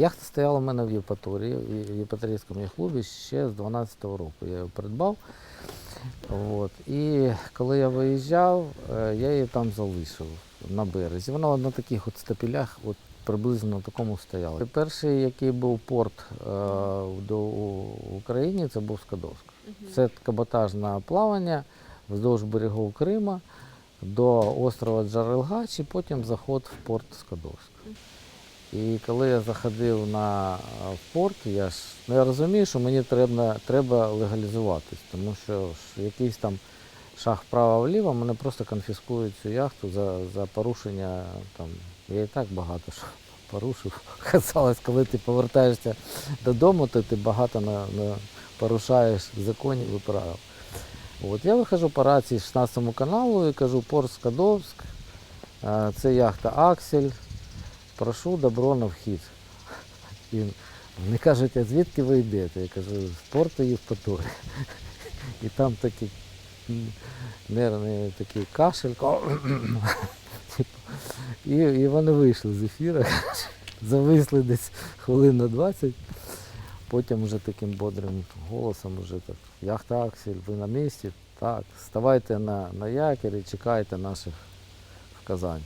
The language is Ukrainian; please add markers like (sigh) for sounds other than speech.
Яхта стояла в мене в Євпаторії, в Євпаторійському клубі ще з 12-го року. Я її придбав. От. І коли я виїжджав, е, я її там залишив на березі. Вона на таких от стапелях от приблизно на такому стояла. Перший, який був порт е, до в Україні, це був Скадовськ. Це каботажне плавання вздовж берегов Крима до острова Джарелгач і потім заход в порт Скадовськ. І коли я заходив на е, порт, я ж ну, я розумію, що мені треба, треба легалізуватись, тому що якийсь там шаг вправо-вліво, мене просто конфіскують цю яхту за, за порушення. Там, я і так багато що (laughs) порушив. (laughs) Казалось, коли ти повертаєшся додому, то ти багато на, на, порушаєш законів і правил. От я виходжу по рації 16 каналу і кажу Порт Скадовськ, е, це яхта Аксель. Прошу добро на вхід. І вони кажуть, а звідки ви йдете? Я кажу, з порту Євпаторії. І там такий нервний такий кашель. І, і вони вийшли з ефіру, зависли десь хвилин на 20. Потім вже таким бодрим голосом вже так. Яхта Аксель, ви на місці? Так, ставайте на, на якір і чекайте наших вказань.